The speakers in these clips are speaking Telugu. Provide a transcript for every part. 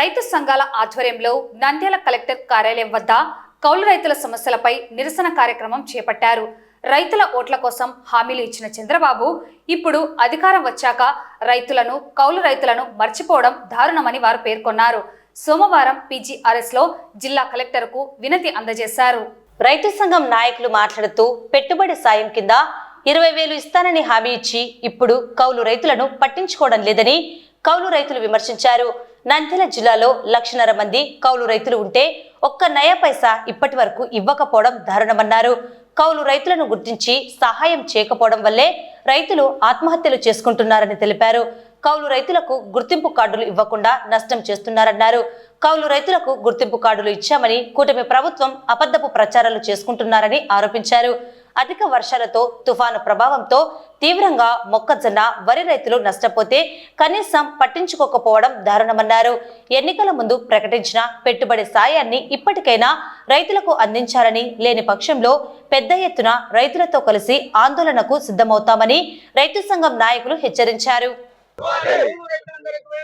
రైతు సంఘాల ఆధ్వర్యంలో నంద్యాల కలెక్టర్ కార్యాలయం వద్ద కౌలు రైతుల సమస్యలపై నిరసన కార్యక్రమం చేపట్టారు. రైతుల ఓట్ల కోసం హామీలు ఇచ్చిన చంద్రబాబు ఇప్పుడు అధికారం వచ్చాక రైతులను కౌలు రైతులను మర్చిపోవడం దారుణమని వారు పేర్కొన్నారు. సోమవారం పీజీఆర్ఎస్లో జిల్లా కలెక్టర్కు వినతి అందజేశారు. రైతు సంఘం నాయకులు మాట్లాడుతూ పెట్టుబడి సాయం కింద ఇరవై వేలు ఇస్తానని హామీ ఇచ్చి ఇప్పుడు కౌలు రైతులను పట్టించుకోవడం లేదని కౌలు రైతులు విమర్శించారు. నంద్యాల జిల్లాలో లక్షన్నర మంది కౌలు రైతులు ఉంటే ఒక్క నయా పైసా ఇప్పటి వరకు ఇవ్వకపోవడం దారుణమన్నారు. కౌలు రైతులను గుర్తించి సహాయం చేయకపోవడం వల్లే రైతులు ఆత్మహత్యలు చేసుకుంటున్నారని తెలిపారు. కౌలు రైతులకు గుర్తింపు కార్డులు ఇవ్వకుండా నష్టం చేస్తున్నారన్నారు. కౌలు రైతులకు గుర్తింపు కార్డులు ఇచ్చామని కూటమి ప్రభుత్వం అబద్ధపు ప్రచారాలు చేసుకుంటున్నారని ఆరోపించారు. అధిక వర్షాలతో తుఫాను ప్రభావంతో తీవ్రంగా మొక్కజొన్న వరి రైతులు నష్టపోతే కనీసం పట్టించుకోకపోవడం దారుణమన్నారు. ఎన్నికల ముందు ప్రకటించిన పెట్టుబడి సాయాన్ని ఇప్పటికైనా రైతులకు అందించాలని లేని పక్షంలో పెద్ద ఎత్తున రైతులతో కలిసి ఆందోళనకు సిద్ధమవుతామని రైతు సంఘం నాయకులు హెచ్చరించారు.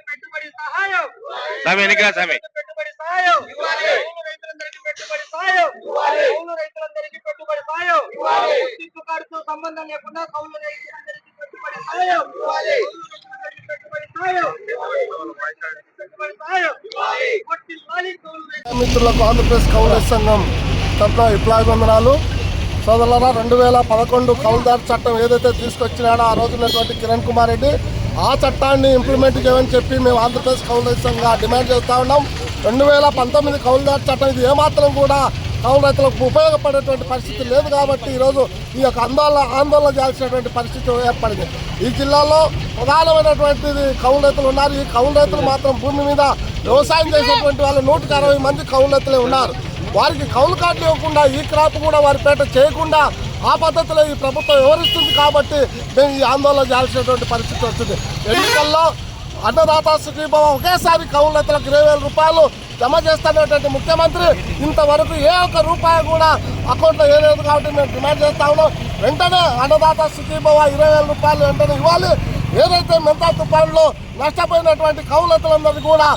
పెట్టుబడి సహాయం. సంబంధం లేకుండా కౌలు రైతులందరికీ పెట్టుబడి మిత్రులకు ఆంధ్రప్రదేశ్ కౌలు సంఘం తరఫున విప్లవాభివందనాలు సోదరులారా రెండు వేల పదకొండు కౌలుదారు చట్టం ఏదైతే తీసుకొచ్చినాడో ఆ రోజు ఉన్నటువంటి కిరణ్ కుమార్ రెడ్డి ఆ చట్టాన్ని ఇంప్లిమెంట్ చేయమని చెప్పి మేము ఆంధ్రప్రదేశ్ కౌలు సంఘంగా డిమాండ్ చేస్తూ ఉన్నాం. రెండు వేల పంతొమ్మిది కౌలుదారు చట్టం ఇది ఏమాత్రం కూడా కౌలు రైతులకు ఉపయోగపడేటువంటి పరిస్థితి లేదు కాబట్టి ఈరోజు ఈ యొక్క ఆందోళన ఆందోళన చేయాల్సినటువంటి పరిస్థితి ఏర్పడింది. ఈ జిల్లాలో ప్రధానమైనటువంటిది కౌలు రైతులు ఉన్నారు. ఈ కౌలు రైతులు మాత్రం భూమి మీద వ్యవసాయం చేసేటువంటి వాళ్ళు నూటికి అరవై మంది కౌలు రైతులే ఉన్నారు. వారికి కౌలు కార్డు ఇవ్వకుండా ఈ క్రాప్ కూడా వారి పేట చేయకుండా ఆ పద్ధతిలో ఈ ప్రభుత్వం వివరిస్తుంది కాబట్టి మేము ఈ ఆందోళన చేయాల్సినటువంటి పరిస్థితి వచ్చింది. ఎన్నికల్లో అన్నదాత సుఖీభవ ఒకేసారి కౌలు రైతులకు ఇరవై వేల రూపాయలు జమ చేస్తున్నటువంటి ముఖ్యమంత్రి ఇంతవరకు ఏ ఒక్క రూపాయి కూడా అకౌంట్లో వేయలేదు కాబట్టి మేము డిమాండ్ చేస్తా ఉన్నాం. వెంటనే అన్నదాత సుఖీభవ ఇరవై వేల రూపాయలు వెంటనే ఇవ్వాలి. ఏదైతే మెంతా తుఫాన్లో నష్టపోయినటువంటి కౌలతులందరికీ కూడా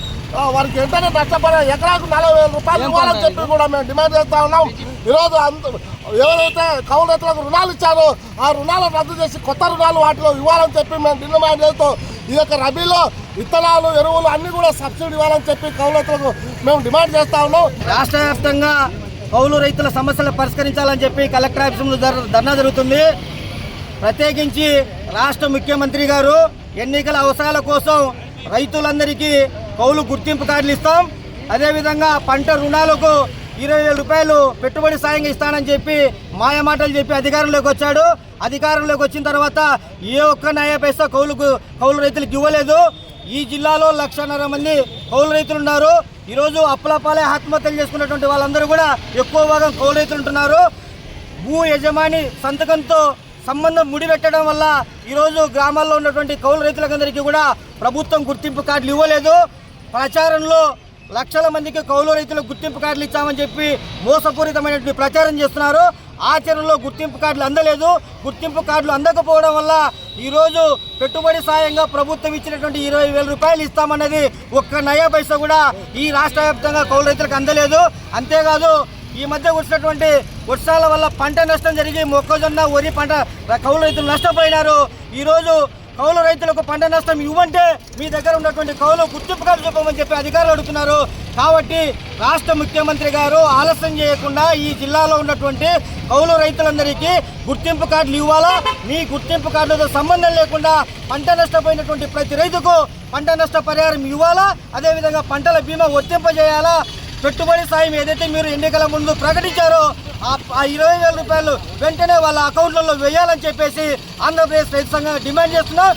వారికి వెంటనే నష్టపోయిన ఎకరాకు నలభై వేల రూపాయలు ఇవ్వాలని చెప్పి కూడా మేము డిమాండ్ చేస్తా ఉన్నాం. ఈరోజు అంత ఎవరైతే కౌలతులకు రుణాలు ఇచ్చారో ఆ రుణాలను రద్దు చేసి కొత్త రుణాలు వాటిలో ఇవ్వాలని చెప్పి మేము డిమాండ్ చేస్తూ ఈ యొక్క రబీలో విత్తనాలు ఎరువులు అన్ని కూడా సబ్సిడీ ఇవ్వాలని చెప్పి కౌలతులకు మేము డిమాండ్ చేస్తా ఉన్నాం. రాష్ట్ర వ్యాప్తంగా కౌలు రైతుల సమస్యలు పరిష్కరించాలని చెప్పి కలెక్టర్ ఆఫీసులో ధర్నా జరుగుతుంది. ప్రత్యేకించి రాష్ట్ర ముఖ్యమంత్రి గారు ఎన్నికల అవసరాల కోసం రైతులందరికీ కౌలు గుర్తింపు కార్డులు ఇస్తాం. అదేవిధంగా పంట రుణాలకు ఇరవై వేల రూపాయలు పెట్టుబడి సాయంగా ఇస్తానని చెప్పి మాయమాటలు చెప్పి అధికారంలోకి వచ్చాడు. అధికారంలోకి వచ్చిన తర్వాత ఏ ఒక్క న్యాయ పైసా కౌలుకు కౌలు రైతులకు ఇవ్వలేదు. ఈ జిల్లాలో లక్షన్నర మంది కౌలు రైతులు ఉన్నారు. ఈరోజు అప్పలపాలే ఆత్మహత్యలు చేసుకున్నటువంటి వాళ్ళందరూ కూడా ఎక్కువ భాగం కౌలు రైతులు ఉంటున్నారు. భూ యజమాని సంతకంతో సంబంధం ముడిపెట్టడం వల్ల ఈరోజు గ్రామాల్లో ఉన్నటువంటి కౌలు రైతులందరికీ కూడా ప్రభుత్వం గుర్తింపు కార్డులు ఇవ్వలేదు. ప్రచారంలో లక్షల మందికి కౌలు రైతులకు గుర్తింపు కార్డులు ఇచ్చామని చెప్పి మోసపూరితమైనటువంటి ప్రచారం చేస్తున్నారు. ఆచరణలో గుర్తింపు కార్డులు అందలేదు. గుర్తింపు కార్డులు అందకపోవడం వల్ల ఈరోజు పెట్టుబడి సాయంగా ప్రభుత్వం ఇచ్చినటువంటి ఇరవై వేల రూపాయలు ఇస్తామన్నది ఒక్క నయా పైసా కూడా ఈ రాష్ట్ర వ్యాప్తంగా కౌలు రైతులకు అందలేదు. అంతేకాదు ఈ మధ్య వచ్చినటువంటి వర్షాల వల్ల పంట నష్టం జరిగి మొక్కజొన్న వరి పంట కౌలు రైతులు నష్టపోయినారు. ఈరోజు కౌలు రైతులకు పంట నష్టం ఇవ్వంటే మీ దగ్గర ఉన్నటువంటి కౌలు గుర్తింపు కార్డు చెప్పమని చెప్పి అధికారులు అడుగుతున్నారు. కాబట్టి రాష్ట్ర ముఖ్యమంత్రి గారు ఆలస్యం చేయకుండా ఈ జిల్లాలో ఉన్నటువంటి కౌలు రైతులందరికీ గుర్తింపు కార్డులు ఇవ్వాలా? మీ గుర్తింపు కార్డులతో సంబంధం లేకుండా పంట నష్టపోయినటువంటి ప్రతి రైతుకు పంట నష్ట పరిహారం ఇవ్వాలా? అదేవిధంగా పంటల బీమా వర్తింపజేయాలా? పెట్టుబడి సాయం ఏదైతే మీరు ఎన్నికల ముందు ప్రకటించారో ఆ ఇరవై వేల రూపాయలు వెంటనే వాళ్ళ అకౌంట్లలో వేయాలని చెప్పేసి ఆంధ్రప్రదేశ్ రైతు సంఘం డిమాండ్ చేస్తున్నా.